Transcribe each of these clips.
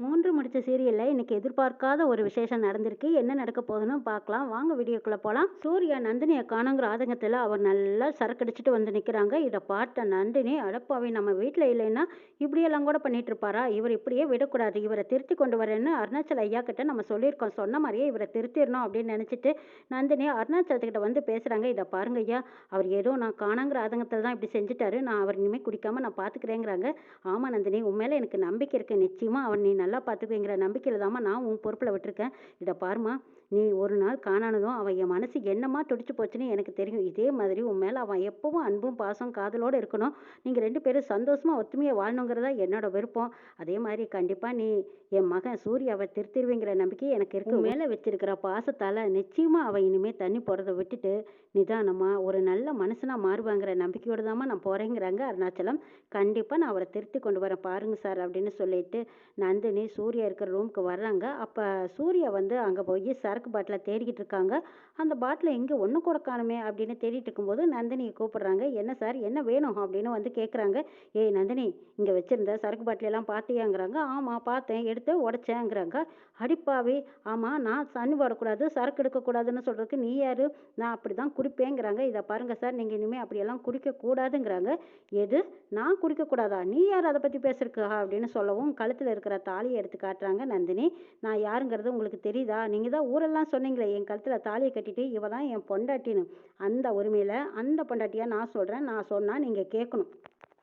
மூன்று முடிச்ச சீரியலில் இன்னைக்கு எதிர்பார்க்காத ஒரு விசேஷம் நடந்திருக்கு. என்ன நடக்க போகுதுன்னு பார்க்கலாம். வாங்க வீடியோக்குள்ளே போகலாம் சூர்யா நந்தினியை காணுங்கிற ஆதங்கத்தில் அவர் நல்லா சரக்கடிச்சிட்டு வந்து நிற்கிறாங்க இதை பார்த்த நந்தினி அடப்பாவை நம்ம வீட்டில் இல்லைன்னா இப்படியெல்லாம் கூட பண்ணிட்டு இருப்பாரா? இவர் இப்படியே விடக்கூடாது. இவரை திருத்தி கொண்டு வரேன்னு அருணாச்சல் ஐயா கிட்ட நம்ம சொல்லியிருக்கோம். சொன்ன மாதிரியே இவரை திருத்திடணும் அப்படின்னு நினச்சிட்டு நந்தினி அருணாச்சலத்துக்கிட்ட வந்து பேசுகிறாங்க இதை பாருங்க ஐயா. அவர் ஏதோ நான் காணாங்கிற ஆதங்கத்தில் தான் இப்படி செஞ்சுட்டாரு. நான் அவர் இனிமேல் குடிக்காமல் நான் பார்த்துக்கிறேங்கிறாங்க ஆமாம் நந்தினி உன் மேலே எனக்கு நம்பிக்கை இருக்குது நிச்சயமாக அவன் நீ நல்லா பார்த்துக்குவேங்கிற நம்பிக்கையில் தாம்மா நான் உன் பொறுப்பில் விட்டுருக்கேன். இதை பாருமா நீ ஒரு நாள் காணானதும் அவன் என் மனசு என்னமா துடிச்சு போச்சுன்னு எனக்கு தெரியும். இதே மாதிரி உன் மேலே அவன் எப்பவும் அன்பும் பாசம் காதலோடு இருக்கணும். நீங்கள் ரெண்டு பேரும் சந்தோஷமாக ஒத்துமையாக வாழணுங்கிறதா என்னோட விருப்பம். அதே மாதிரி கண்டிப்பாக நீ என் மகன் சூர்யாவை திருத்திருவேங்கிற நம்பிக்கை எனக்கு இருக்கு. மேலே வச்சிருக்கிற பாசத்தால் நிச்சயமாக அவன் இனிமேல் தண்ணி போகிறத விட்டுட்டு நிதானமாக ஒரு நல்ல மனுஷனாக மாறுவாங்கிற நம்பிக்கையோடு தாம்மா நான் போகிறேங்கிறாங்க அருணாச்சலம். கண்டிப்பாக நான் அவரை திருத்தி கொண்டு வரேன். பாருங்க சார் அப்படின்னு சொல்லிட்டு நந்தினி சூர்யா இருக்கிற ரூமுக்கு வர்றாங்க. அப்போ சூர்யா வந்து அங்கே போய் சரக்கு பாட்டிலை தேடிக்கிட்டு இருக்காங்க. அந்த பாட்டில் எங்கே ஒன்று கொடுக்கானுமே அப்படின்னு தேடிட்டு இருக்கும்போது நந்தினியை கூப்பிடுறாங்க. என்ன சார் என்ன வேணும் அப்படின்னு வந்து கேட்குறாங்க. ஏய் நந்தினி இங்கே வச்சிருந்த சரக்கு பாட்டிலெல்லாம் பார்த்தியாங்கிறாங்க. ஆமாம் பார்த்தேன் எடுத்து உடச்சேங்கிறாங்க. அடிப்பாவே ஆமாம் நான் சன்னி போடக்கூடாது சரக்கு எடுக்கக்கூடாதுன்னு சொல்கிறதுக்கு நீ யார்? நான் அப்படி தான் குடிப்பேங்கிறாங்க இதை பாருங்கள் சார் நீங்கள் இனிமேல் அப்படியெல்லாம் குடிக்கக்கூடாதுங்கிறாங்க எது? நான் குடிக்கக்கூடாதா நீ யார் அதை பற்றி பேசுறக்கா அப்படின்னு சொல்லவும் கழுத்தில் இருக்கிற தாலியை எடுத்து காட்டுறாங்க நந்தினி. நான் யாருங்கிறது உங்களுக்கு தெரியுதா? நீங்கள் தான் ஊரெல்லாம் சொன்னீங்களே என் கழுத்தில் தாலியை கட்டிட்டு இவ தான் என் பொண்டாட்டின்னு. அந்த உரிமையில் அந்த பொண்டாட்டியாக நான் சொல்கிறேன் நான் சொன்னால் நீங்கள் கேட்கணும்.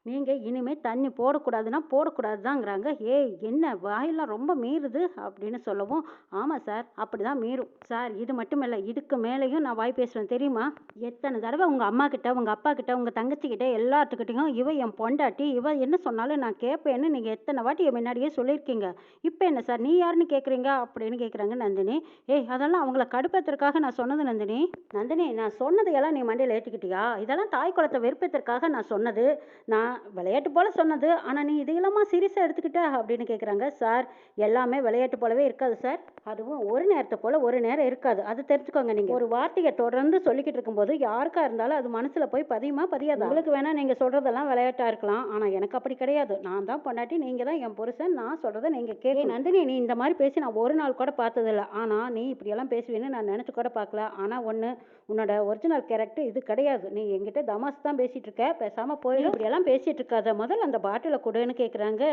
நீங்கள் இனிமேல் தண்ணி போடக்கூடாதுன்னா போடக்கூடாது தாங்கிறாங்க ஏய் என்ன வாயெல்லாம் ரொம்ப மீறுது அப்படின்னு சொல்லவும் ஆமாம் சார் அப்படி தான் மீறும். சார் இது மட்டும் இல்லை இதுக்கு மேலேயும் நான் வாய் பேசுவேன் தெரியுமா? எத்தனை தடவை உங்கள் அம்மா கிட்ட உங்கள் அப்பா கிட்ட உங்கள் தங்கச்சிக்கிட்ட எல்லாத்துக்கிட்டையும் இவ என் பொண்டாட்டி இவ என்ன சொன்னாலும் நான் கேட்பேன்னு நீங்கள் எத்தனை வாட்டி என் முன்னாடியே சொல்லியிருக்கீங்க. இப்போ என்ன சார் நீ யாருன்னு கேட்குறீங்க அப்படின்னு கேட்குறாங்க நந்தினி. ஏய் அதெல்லாம் அவங்கள கடுப்பத்திற்காக நான் சொன்னது நந்தினி. நந்தினி நான் சொன்னதையெல்லாம் நீ மண்டையில் ஏற்றிக்கிட்டியா இதெல்லாம் தாய் குளத்தை வெறுப்பதற்காக நான் சொன்னது. நான் விளையாட்டு போல சொன்னது. ஆனால் நீ இதையெல்லாமா சீரியஸாக எடுத்துக்கிட்ட? அப்படின்னு கேட்குறாங்க சார் எல்லாமே விளையாட்டு போலவே இருக்காது சார் அதுவும் ஒரு நேரத்தை போல் ஒரு நேரம் இருக்காது. அது தெரிஞ்சுக்கோங்க நீங்கள் ஒரு வார்த்தையை தொடர்ந்து சொல்லிக்கிட்டு இருக்கும்போது யாருக்கா இருந்தாலும் அது மனசில் போய் பதியுமா பதியாது? உங்களுக்கு வேணால் நீங்கள் சொல்கிறதெல்லாம் விளையாட்டாக இருக்கலாம். ஆனால் எனக்கு அப்படி கிடையாது. நான் தான் பொண்டாட்டி நீங்கள் தான் என் புருஷன். நான் சொல்கிறத நீங்கள் கேட்க நந்தினி நீ இந்த மாதிரி பேசி நான் ஒரு நாள் கூட பார்த்ததில்ல. ஆனால் நீ இப்படியெல்லாம் பேசுவீன்னு நான் நினச்சி கூட பார்க்கல. ஆனால் ஒன்று உன்னோட ஒரிஜினல் கேரக்டர் இது கிடையாது. நீ என்கிட்ட தமாஸ் தான் பேசிகிட்டு இருக்க. பேசாமல் போய் இப்படியெல்லாம் பேசிகிட்டு இருக்காத முதல்ல அந்த பாட்டிலை கொடுன்னு கேட்குறாங்க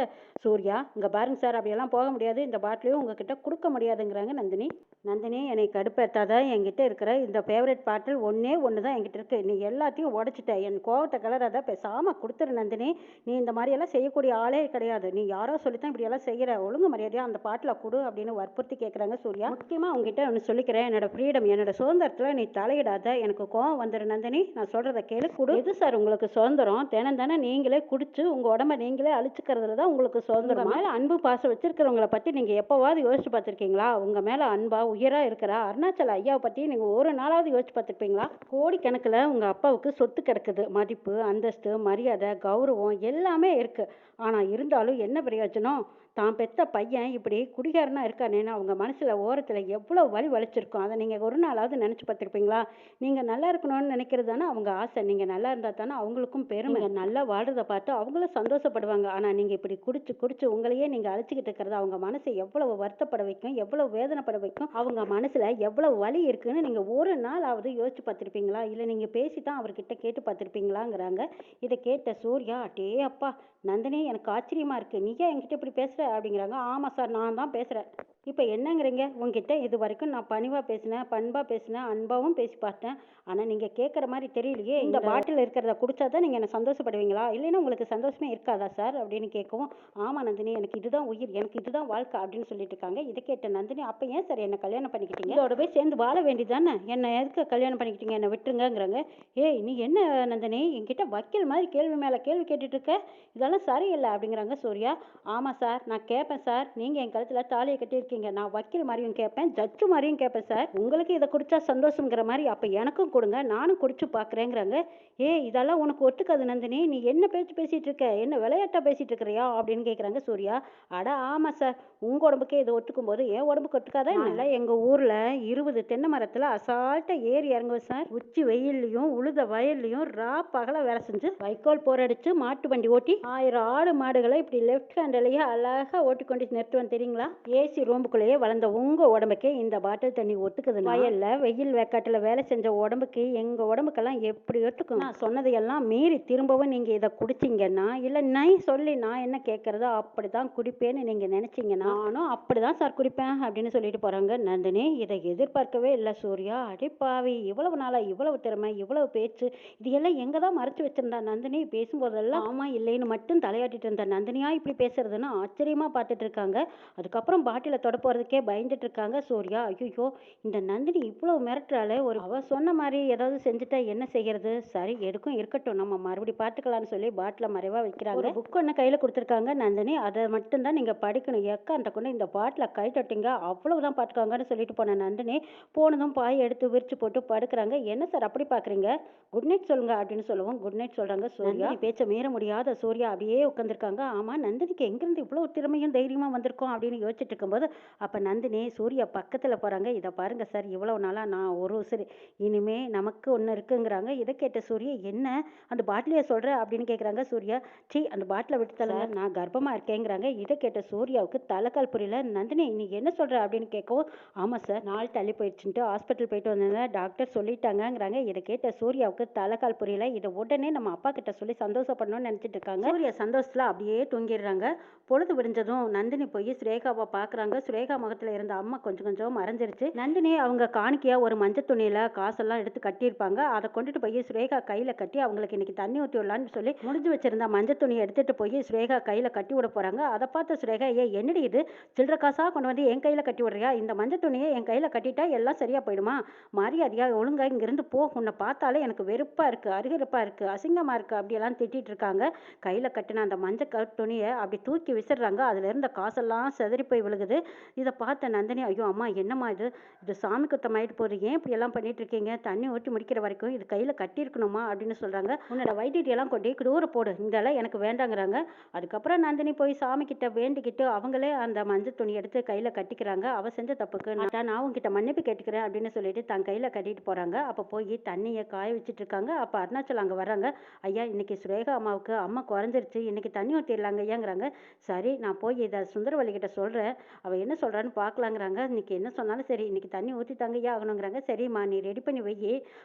சூர்யா இங்கே பாருங்க சார் அப்படியெல்லாம் போக முடியாது. இந்த பாட்டிலையும் உங்ககிட்ட கொடுக்க முடியாதுங்கிறாங்க நந்தினி. நந்தினி என்னை கடுப்பேற்றாதான் என்கிட்ட இருக்கிற இந்த ஃபேவரட் பாட்டில் ஒன்றே ஒன்று தான் என்கிட்ட இருக்குது நீ எல்லாத்தையும் உடச்சிட்ட. என் கோவத்தை கலராத பேசாமல் கொடுத்துரு நந்தினி. நீ இந்த மாதிரியெல்லாம் செய்யக்கூடிய ஆளே கிடையாது. நீ யாரோ சொல்லித்தான் இப்படியெல்லாம் செய்கிற ஒழுங்கு மரியாதையாக அந்த பாட்டில் கொடு அப்படின்னு வற்புறுத்தி கேட்குறாங்க சூர்யா. முக்கியமாக உங்ககிட்ட ஒன்று சொல்லிக்கிறேன். என்னோட ஃப்ரீடம் என்னோட சுதந்திரத்தில் நீ தலையிடாத. எனக்கு கோவம் வந்துரு நந்தினி. நான் சொல்கிறத கேளு கொடு. எது சார் உங்களுக்கு சுதந்திரம்? தினம் தானே நீ குடிச்சு உங்கள் உடம்ப நீங்களே அழிச்சுக்கிறதுல தான் உங்களுக்கு சுதந்திரம்? மேலே அன்பு பாசம் வச்சிருக்கிறவங்கள பற்றி நீங்கள் எப்போவாவது யோசிச்சு பார்த்துருக்கீங்களா? உங்கள் மேலே அன்பா உயராக இருக்கிற? அருணாச்சல ஐயாவை பற்றி நீங்கள் ஒரு நாளாவது யோசிச்சு பார்த்துருப்பீங்களா? கோடிக்கணக்கில் உங்கள் அப்பாவுக்கு சொத்து கிடக்குது. மதிப்பு அந்தஸ்து மரியாதை கௌரவம் எல்லாமே இருக்குது ஆனால் இருந்தாலும் என்ன பிரயோஜனம்? தான் பெத்த பையன் இப்படி குடிகாரனாக இருக்கானேன்னு அவங்க மனசில் ஓரத்தில் எவ்வளோ வலி வலிச்சிருக்கும். அதை நீங்கள் ஒரு நாளாவது நினச்சி பார்த்துருப்பீங்களா? நீங்கள் நல்லா இருக்கணும்னு நினைக்கிறது தானே அவங்க ஆசை. நீங்கள் நல்லா இருந்தால் தானே அவங்களுக்கும் பெருமை. நல்லா வாழ்றதை பார்த்து அவங்களும் சந்தோஷப்படுவாங்க. ஆனால் நீங்கள் இப்படி குடிச்சு குடிச்சு உங்களையே நீங்கள் அழைச்சிக்கிட்டு இருக்கிறது அவங்க மனசை எவ்வளவு வருத்தப்பட வைக்கும் எவ்வளவு வேதனைப்பட வைக்கும் அவங்க மனசில் எவ்வளவு வலி இருக்குன்னு நீங்கள் ஒரு நாளாவது யோசிச்சு பார்த்துருப்பீங்களா? இல்லை நீங்கள் பேசி தான் அவர்கிட்ட கேட்டு பார்த்துருப்பீங்களாங்கிறாங்க. இதை கேட்ட சூர்யா அட்டே அப்பா நந்தினி எனக்கு ஆச்சரியமா இருக்கு. நீ ஏன் என்கிட்ட இப்படி பேசுகிற அப்படிங்கிறாங்க. ஆமாம் சார் நான் தான் பேசுகிறேன் இப்போ என்னங்கிறீங்க? உங்ககிட்ட இது வரைக்கும் நான் பணிவாக பேசினேன் பண்பாக பேசினேன் அன்பாகவும் பேசி பார்த்தேன். ஆனால் நீங்கள் கேட்குற மாதிரி தெரியலையே. இந்த பாட்டில் இருக்கிறத குடிச்சா தான் நீங்கள் என்ன சந்தோஷப்படுவீங்களா? இல்லைன்னா உங்களுக்கு சந்தோஷமே இருக்காதா சார்? அப்படின்னு கேட்கவும் ஆமாம் நந்தினி எனக்கு இதுதான் உயிர் எனக்கு இதுதான் வாழ்க்கை அப்படின்னு சொல்லிட்டு இருக்காங்க. இதை கேட்ட நந்தினி அப்போ ஏன் சார் என்னை கல்யாணம் பண்ணிக்கிட்டீங்க? இதோட போய் சேர்ந்து வாழ வேண்டியதானே என்னை எதுக்கு கல்யாணம் பண்ணிக்கிட்டீங்க? என்னை விட்டுருங்கங்கிறாங்க. ஏய் நீ என்ன நந்தினி? என்கிட்ட வக்கீல் மாதிரி கேள்வி மேலே கேள்வி கேட்டுட்டு இருக்க? இதெல்லாம் சரியில்லை அப்படிங்கிறாங்க சூர்யா. ஆமாம் சார். நான் கேட்பேன் சார். நீங்கள் என் கழுத்தில் தாலியை கட்டியிருக்கீங்க. நான் வக்கீல் மாதிரியும் கேட்பேன் ஜட்ஜு மாதிரியும் கேட்பேன் சார் உங்களுக்கு இதை குடிச்சா சந்தோஷங்கிற மாதிரி அப்போ எனக்கும் கொடுங்க நானும் குடிச்சு பார்க்குறேங்கிறாங்க ஏ இதெல்லாம் உனக்கு ஒட்டுக்காது நந்தினி. நீ என்ன பேச்சு பேசிகிட்டு இருக்க? என்ன விளையாட்டாக பேசிகிட்டு இருக்கிறியா? அப்படின்னு கேட்குறாங்க சூர்யா. அட ஆமாம் சார் உங்கள் உடம்புக்கே இதை ஒத்துக்கும் போது என் உடம்புக்கு ஒட்டுக்காதா இல்லை எங்கள் ஊரில் இருபது தென்னை மரத்தில் அசால்ட்டாக ஏறி இறங்குவேன் சார் உச்சி வெயில்லையும் உழுத வயல்லையும் ரா பகல வேலை செஞ்சு வைக்கோல் போரடிச்சு மாட்டு வண்டி ஓட்டி ஆயிரம் ஆடு மாடுகளை இப்படி லெஃப்ட் ஹேண்ட்லேயே அழகாக ஓட்டி கொண்டு நிறுத்துவேன் தெரியுங்களா? ஏசி ரூமுக்குள்ளேயே வளர்ந்த உங்கள் உடம்புக்கு இந்த பாட்டில் தண்ணி ஒத்துக்குதுன்னா வயலில் வெயில் வேக்காட்டில் வேலை செஞ்ச உடம்புக்கு எங்கள் உடம்புக்கெல்லாம் எப்படி ஒத்துக்கும்? நான் சொன்னதையெல்லாம் மீறி திரும்பவும் நீங்கள் இதை குடிச்சிங்கன்னா இல்லை நான் சொல்லி நான் என்ன கேட்குறதோ அப்படி தான் குடிப்பேன்னு நீங்கள் நினச்சிங்கன்னா நானும் அப்படி தான் சார் குடிப்பேன் அப்படின்னு சொல்லிட்டு போகிறாங்க நந்தினி. இதை எதிர்பார்க்கவே இல்லை சூர்யா. அடிப்பாவி இவ்வளவு நாளாக இவ்வளவு திறமை இவ்வளவு பேச்சு இது எல்லாம் எங்கே தான் மறைச்சு வச்சிருந்தா நந்தினி? பேசும்போதெல்லாம் ஆமாம் இல்லைன்னு மட்டும் தலையாட்டிட்டு இருந்த நந்தினியா இப்படி பேசுறதுன்னு ஆச்சரியமா பார்த்துட்டு இருக்காங்க. அதுக்கப்புறம் பாட்டில தொட போறதுக்கே பயந்துட்டு இருக்காங்க சூர்யா ஐயோ இந்த நந்தினி இவ்வளவு மிரட்டுறாளே. ஒரு அவ சொன்ன மாதிரி ஏதாவது செஞ்சுட்டா என்ன செய்யறது? சரி எதுக்கும் இருக்கட்டும். நம்ம மறுபடி பார்த்துக்கலாம்னு சொல்லி பாட்டில மறைவா வைக்கிறாங்க. ஒரு புக் ஒன்று கையில கொடுத்துருக்காங்க நந்தினி. அதை மட்டும்தான் நீங்க படிக்கணும். எக்கா அந்த கொண்டு இந்த பாட்டில கை தொட்டிங்க. அவ்வளவுதான் பார்த்துக்காங்கன்னு சொல்லிட்டு போன நந்தினி போனதும் பாய் எடுத்து விரிச்சு போட்டு படுக்கிறாங்க. என்ன சார் அப்படி பாக்குறீங்க குட் நைட் சொல்லுங்க அப்படின்னு சொல்லுவோம் குட் நைட் சொல்றாங்க சூர்யா. பேச்ச மீற முடியாத சூர்யா அப்படியே உட்காந்துருக்காங்க ஆமா நந்தினிக்கு எங்கிருந்து இவ்வளவு திறமையும் தைரியமா வந்திருக்கோம் அப்படின்னு யோசிச்சுட்டு இருக்கும்போது அப்ப நந்தினி சூர்யா பக்கத்துல போறாங்க. இதை பாருங்க சார் இவ்வளவு நாளா நான் ஒரு சரி இனிமே நமக்கு ஒண்ணு இருக்குங்கிறாங்க. இதை கேட்ட சூர்யா என்ன? அந்த பாட்டிலையே சொல்ற? அப்படின்னு கேக்குறாங்க சூர்யா. சீ அந்த பாட்டிலை விட்டு தல நான் கர்ப்பமா இருக்கேங்கிறாங்க. இதை கேட்ட சூர்யாவுக்கு தலைக்கால் புரியல. நந்தினி நீ என்ன சொல்ற? அப்படின்னு கேட்கவும் ஆமா சார் நாள் தள்ளி போயிடுச்சுன்ட்டு ஹாஸ்பிட்டல் போயிட்டு வந்தேன் டாக்டர் சொல்லிட்டாங்கங்கிறாங்க. இதை கேட்ட சூர்யாவுக்கு தலைக்கால் புரியல. இதை உடனே நம்ம அப்பா கிட்ட சொல்லி சந்தோஷப்படணும்னு நினைச்சிட்டு இருக்காங்க. சூர்யா சந்தோஷத்துல அப்படியே தூங்கிடுறாங்க. பொழுது விடிஞ்சதும் நந்தினி போய் சுரேகாவை பார்க்குறாங்க சுரேகா முகத்துல இருந்த அம்மா கொஞ்சம் கொஞ்சம் மறைஞ்சிருச்சு. நந்தினி அவங்க காணிக்கையா ஒரு மஞ்சள் துணியில காசெல்லாம் எடுத்து கட்டியிருப்பாங்க. அதை கொண்டுட்டு போய் சுரேகா கையில கட்டி அவங்களுக்கு இன்னைக்கு தண்ணி ஊற்றி விடலான்னு சொல்லி முடிஞ்சு வச்சிருந்த மஞ்சள் துணியை எடுத்துட்டு போய் சுரேகா கையில கட்டி விட போறாங்க. அதை பார்த்த சுரேகா ஏ என்னடி இது? சில்லற காசா கொண்டு வந்து என் கையில கட்டி விடுறியா? இந்த மஞ்சள் துணியை என் கையில கட்டிட்டா எல்லாம் சரியா போயிடுமா? மரியாதையா ஒழுங்கா இங்கிருந்து போ. உன்னை பார்த்தாலே எனக்கு வெறுப்பா இருக்கு அருகருப்பா இருக்கு அசிங்கமா இருக்கு அப்படியெல்லாம் திட்டிட்டு இருக்காங்க. கையில கட்டின அந்த மஞ்சள் துணியை அப்படி தூக்கி விசிறாங்க. அதுல இருந்த காசெல்லாம் செதறி போய் விழுகுது. இதை பார்த்த நந்தினி ஐயோ அம்மா என்னம்மா இது? இது சாமி குத்தம் போகிறீங்க போகுது. ஏன் இப்படி எல்லாம் பண்ணிட்டு இருக்கீங்க தண்ணி ஊற்றி முடிக்கிற வரைக்கும் இது கையில் கட்டியிருக்கணுமா? அப்படின்னு சொல்கிறாங்க உன்னோட வைத்தியத்தை எல்லாம் கொண்டு போய் தூர போடு. இதெல்லாம் எனக்கு வேண்டாங்கிறாங்க. அதுக்கப்புறம் நந்தினி போய் சாமி கிட்ட வேண்டிக்கிட்டு அவங்களே அந்த மஞ்சள் துணி எடுத்து கையில் கட்டிக்கிறாங்க. அவ செஞ்ச தப்புக்கு நான் நான் உங்ககிட்ட மன்னிப்பு கேட்டுக்கிறேன் அப்படின்னு சொல்லிட்டு தன் கையில் கட்டிட்டு போகிறாங்க அப்போ போய் தண்ணியை காய வச்சுட்டு இருக்காங்க அப்போ அருணாச்சலம் அங்கே வராங்க ஐயா இன்னைக்கு சுரேகா அம்மாவுக்கு அம்மா குறைஞ்சிருச்சு. இன்னைக்கு தண்ணி ஊற்றிடலாங்க ஐயாங்கிறாங்க சரி நான் போய் இதை சுந்தரவல்லி கிட்ட சொல்கிறேன் அவள் என்ன என்ன சொல்கிறான்னு பார்க்கலாங்கிறாங்க இன்றைக்கி என்ன சொன்னாலும் சரி இன்றைக்கி தண்ணி ஊற்றி தங்கையே ஆகணுங்கிறாங்க. சரிம்மா நீ ரெடி பண்ணி வை.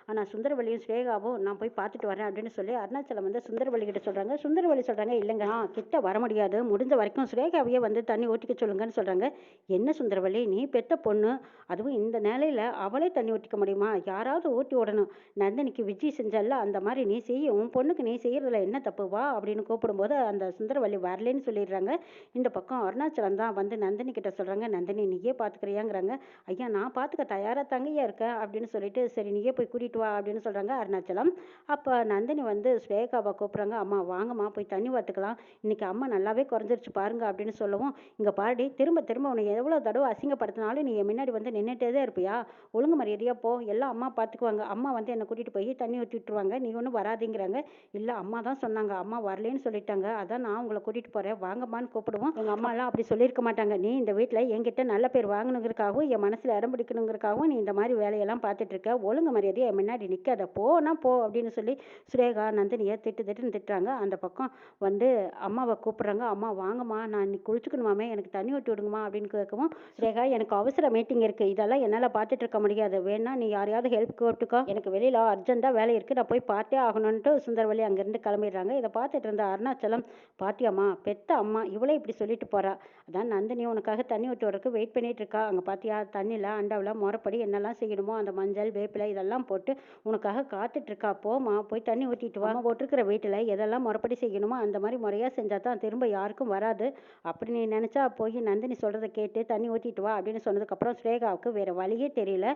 ஆனால் சுந்தரவழியும் சுரேகாவும் நான் போய் பார்த்துட்டு வரேன் அப்படின்னு சொல்லி அருணாச்சலம் வந்து சுந்தரவழி கிட்ட சொல்கிறாங்க சுந்தரவழி சொல்கிறாங்க இல்லைங்க ஆ கிட்ட வர முடியாது. முடிஞ்ச வரைக்கும் சுரேகாவையே வந்து தண்ணி ஊற்றிக்க சொல்லுங்கன்னு சொல்கிறாங்க என்ன சுந்தரவழி நீ பெத்த பொண்ணு. அதுவும் இந்த நிலையில் அவளே தண்ணி ஊற்றிக்க முடியுமா? யாராவது ஊட்டி விடணும். நந்தினிக்கு விஜய் செஞ்சல்ல அந்த மாதிரி நீ செய்ய. உன் பொண்ணுக்கு நீ செய்கிறதுல என்ன தப்பு? வா அப்படின்னு கூப்பிடும்போது அந்த சுந்தரவல்லி வரலன்னு சொல்லிடுறாங்க. இந்த பக்கம் அருணாச்சலம் தான் வந்து நந்தினி கிட்ட சொல்கிறாங்க சொல்றாங்க நந்தினி நீயே பாத்துக்கிறியாங்கிறாங்க. ஐயா நான் பாத்துக்க தயாரா தங்கையா இருக்கேன் அப்படின்னு சொல்லிட்டு சரி நீயே போய் கூட்டிட்டு வா அப்படின்னு சொல்றாங்க அருணாச்சலம். அப்ப நந்தினி வந்து ஸ்ரேகாவை கூப்பிடுறாங்க அம்மா வாங்கம்மா போய் தண்ணி வாத்துக்கலாம். இன்னைக்கு அம்மா நல்லாவே குறைஞ்சிருச்சு பாருங்க அப்படின்னு சொல்லவும் இங்க பாடி திரும்ப திரும்ப உன்னை எவ்வளவு தடவை அசிங்கப்படுத்தினாலும் நீ என் முன்னாடி வந்து நின்னுட்டே தான் இருப்பியா? ஒழுங்கு மரியாதையா போ எல்லாம் அம்மா பாத்துக்குவாங்க. அம்மா வந்து என்னை கூட்டிட்டு போய் தண்ணி ஊற்றி விட்டுருவாங்க. நீ ஒன்றும் வராதீங்கிறாங்க. இல்ல அம்மா தான் சொன்னாங்க. அம்மா வரலேன்னு சொல்லிட்டாங்க. அதான் நான் உங்களை கூட்டிட்டு போறேன். வாங்கம்மான்னு கூப்பிடுவோம். எங்க அம்மா எல்லாம் அப்படி சொல்லியிருக்க மாட்டாங்க. நீ இந்த வீட்ல என்கிட்ட நல்ல பேர் வாங்கணுங்கிறக்காகவும் என் மனசில் இடம் பிடிக்கணுங்கிறக்காகவும் நீ இந்த மாதிரி வேலையெல்லாம் பார்த்துட்ருக்க ஒழுங்கு மரியாதையை என் முன்னாடி நிற்காத போனா போ அப்படின்னு சொல்லி சுரேகா நந்தினியை திட்டு திட்டுன்னு திட்டுறாங்க. அந்த பக்கம் வந்து அம்மாவை கூப்பிட்றாங்க. அம்மா வாங்கம்மா. நான் இன்னைக்கு குளிச்சுக்கணுமாமே. எனக்கு தண்ணி ஊற்றி விடுங்கம்மா. அப்படின்னு கேட்கவும் சுரேகா எனக்கு அவசர மீட்டிங் இருக்குது இதெல்லாம் என்னால் பார்த்துட்டு இருக்க முடியாது. வேணா நீ யாரையாவது ஹெல்ப் கூப்பிட்டுக்கோ எனக்கு வெளியில் அர்ஜென்ட்டாக வேலை இருக்குது நான் போய் பார்த்தே ஆகணும்ன்ட்டு சுந்தரவழி அங்கேருந்து கிளம்பிடுறாங்க. இதை பார்த்துட்டு இருந்த அருணாச்சலம் பாட்டியம்மா பெத்த அம்மா இவளே இப்படி சொல்லிட்டு போகிறா அதான் நந்தினி உனக்காக தண்ணி ஊற்றி வரக்கு வெயிட் பண்ணிகிட்டு இருக்கா பார்த்தியா தண்ணியில் அண்டாவில் முறப்படி என்னெல்லாம் செய்யணுமோ அந்த மஞ்சள் வேப்பிலை இதெல்லாம் போட்டு உனக்காக காத்துட்ருக்கா போமா போய் தண்ணி ஊற்றிட்டு வா. போட்டிருக்கிற வீட்டில் எதெல்லாம் முறப்படி செய்யணுமோ அந்த மாதிரி முறையாக செஞ்சால் தான் திரும்ப யாருக்கும் வராது. அப்படி நீ நினச்சா போய் நந்தினி சொல்கிறத கேட்டு தண்ணி ஊற்றிட்டு வா அப்படின்னு சொன்னதுக்கப்புறம் ஸ்ரேகாவுக்கு வேறு வழியே தெரியல.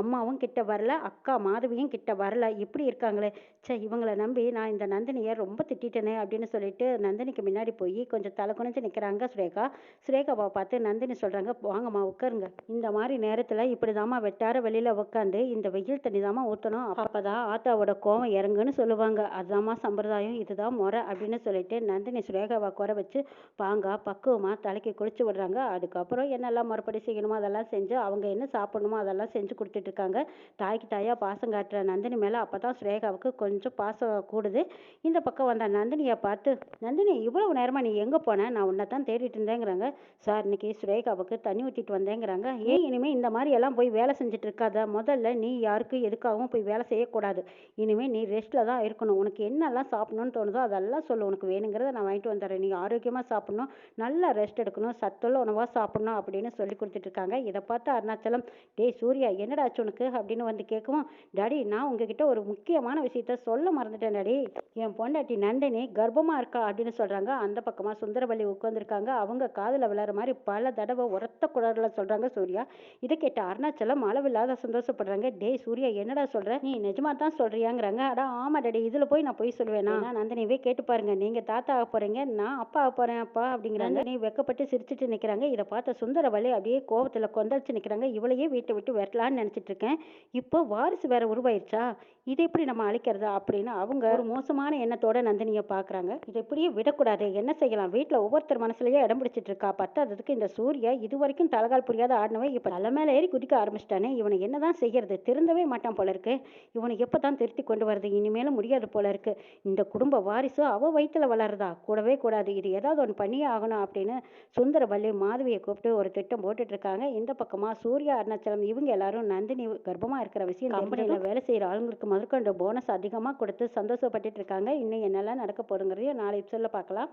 அம்மாவும் கிட்ட வரல அக்கா மாதவியும் கிட்ட வரல. இப்படி இருக்காங்களே. ச்சே இவங்களை நம்பி நான் இந்த நந்தினியை ரொம்ப திட்டிட்டேனே அப்படின்னு சொல்லிட்டு நந்தினிக்கு முன்னாடி போய் கொஞ்சம் தலை குனிஞ்சு நிற்கிறாங்க சுரேகா. சுரேகாவை பார்த்து நந்தினி சொல்கிறாங்க வாங்கம்மா உட்காருங்க. இந்த மாதிரி நேரத்துல இப்படிதாம்மா வெட்டார வெளியில் உட்காந்து இந்த வெயில் தண்ணி தாம்மா ஊற்றணும் அப்பதான் ஆத்தாவோட கோவம் இறங்குன்னு சொல்லுவாங்க. அதுதாம்மா சம்பிரதாயம். இதுதான் முறை அப்படின்னு சொல்லிட்டு நந்தினி சுரேகாவை குறை வச்சு பாங்கா பக்குவமாக தலைக்கு குளிச்சு விடுறாங்க. அதுக்கப்புறம் என்னெல்லாம் முறைப்படி செய்யணுமோ அதெல்லாம் செஞ்சு அவங்க என்ன சாப்பிடணுமோ அதெல்லாம் செஞ்சு கொடுத்துட்டு இருக்காங்க. தாய்க்கு தாயாக பாசம் காட்டுற நந்தினி மேலே அப்போ தான் சுரேகாவுக்கு கொஞ்சம் பாசம் கூடுது. இந்த பக்கம் வந்த நந்தினியை பார்த்து நந்தினி இவ்வளவு நேரமாக நீ எங்கே போன? நான் உன்னை தான் தேடிட்டு இருந்தேங்கிறாங்க. சார் இன்னைக்கு சுரேகாவுக்கு தண்ணி ஊற்றிட்டு வந்தேங்கிறாங்க. ஏன் இனிமேல் இந்த மாதிரி எல்லாம் போய் வேலை செஞ்சுட்டு இருக்காத முதல்ல நீ யாருக்கு எதுக்காகவும் போய் வேலை செய்யக்கூடாது. இனிமேல் நீ ரெஸ்ட்டில் தான் இருக்கணும். உனக்கு என்னெல்லாம் சாப்பிடணும்னு தோணுதோ அதெல்லாம் சொல்லு. உனக்கு வேணுங்கிறத நான் வாங்கிட்டு வந்துடுறேன். நீ ஆரோக்கியமாக சாப்பிடணும். நல்லா ரெஸ்ட் எடுக்கணும். சத்துள்ள உணவாக சாப்பிடணும் அப்படின்னு சொல்லி கொடுத்துட்டு இருக்காங்க இதை பார்த்து அருணாச்சலம் டேய் சூர்யா என்னடாச்சு உனக்கு? அப்படின்னு வந்து கேட்கவும் டாடி நான் உங்ககிட்ட ஒரு முக்கியமான விஷயத்த சொல்ல மறந்துட்டேன் டாடி. என் பொண்டாட்டி நந்தினி கர்ப்பமா இருக்கா? அப்படின்னு சொல்றாங்க. அந்த பக்கமா சுந்தரவள்ளி உட்காந்துருக்காங்க அவங்க காதில் விளையாடுற மாதிரி பல தடவை உரத்த குரல்ல சொல்றாங்க சூர்யா. இதை கேட்ட அருணாச்சலம் அளவில்லாத சந்தோஷப்படுறாங்க. டேய் சூர்யா என்னடா சொல்ற? நீ நிஜமா தான் சொல்றியாங்கிறாங்க. அடா ஆமா டாடி இதுல போய் நான் போய் சொல்லுவேனா? நந்தினிவே கேட்டு பாருங்க. நீங்க தாத்தா ஆக போறீங்க நான் அப்பா ஆக போறேன் அப்பா அப்படிங்கிறாங்க. நீ வெக்கப்பட்டு சிரிச்சிட்டு நிக்கிறாங்க. இதை பார்த்த சுந்தரவல்லி அப்படியே கோவத்துல கொந்தளிச்சு நிக்கிறாங்க. இவளையே வீட்டை விட்டு விரட்டலான்னு நினைச்சிட்டு இருக்கேன். இப்போ வாரிசு வேற உருவாயிருச்சா? இது எப்படி நம்ம அழிக்கிறது? அப்படின்னு அவங்க ஒரு மோசமான எண்ணத்தோட நந்தினியை பார்க்குறாங்க இதை இப்படியே விடக்கூடாது. என்ன செய்யலாம்? வீட்டில் ஒவ்வொருத்தர் மனசுலயே இடம் பிடிச்சிட்டு இருக்கா? பத்தாததுக்கு இந்த சூர்யா இது வரைக்கும் தலகால் புரியாத ஆடினவன் இப்போ தலை மேலே ஏறி குதிக்க ஆரம்பிச்சிட்டானே. இவனை என்னதான் செய்யறது? திருந்தவே மாட்டான் போல இருக்கு. இவனை எப்போ தான் திருத்தி கொண்டு வர்றது? இனிமேலும் முடியாது போல இருக்கு. இந்த குடும்ப வாரிசு அவ வயிற்றில் வளருதா? கூடவே கூடாது. இது ஏதாவது ஒன்று பண்ணியே ஆகணும் அப்படின்னு சுந்தரவல்லி மாதவியை கூப்பிட்டு ஒரு திட்டம் போட்டுட்டு இருக்காங்க. இந்த பக்கமா சூர்யா அருணாச்சலம் இவங்க எல்லாரும் நந்தினி கர்ப்பமாக இருக்கிற விஷயம் கம்பெனியில் வேலை செய்கிற ஆளுங்களுக்கு முதற்கொண்டு போனஸ் அதிகமாக கொடுத்து சந்தோஷப்பட்டுட்டு இருக்காங்க. இன்னும் என்னெல்லாம் நடக்க போறோங்கிறதையும் நாளை சொல்ல பார்க்கலாம்.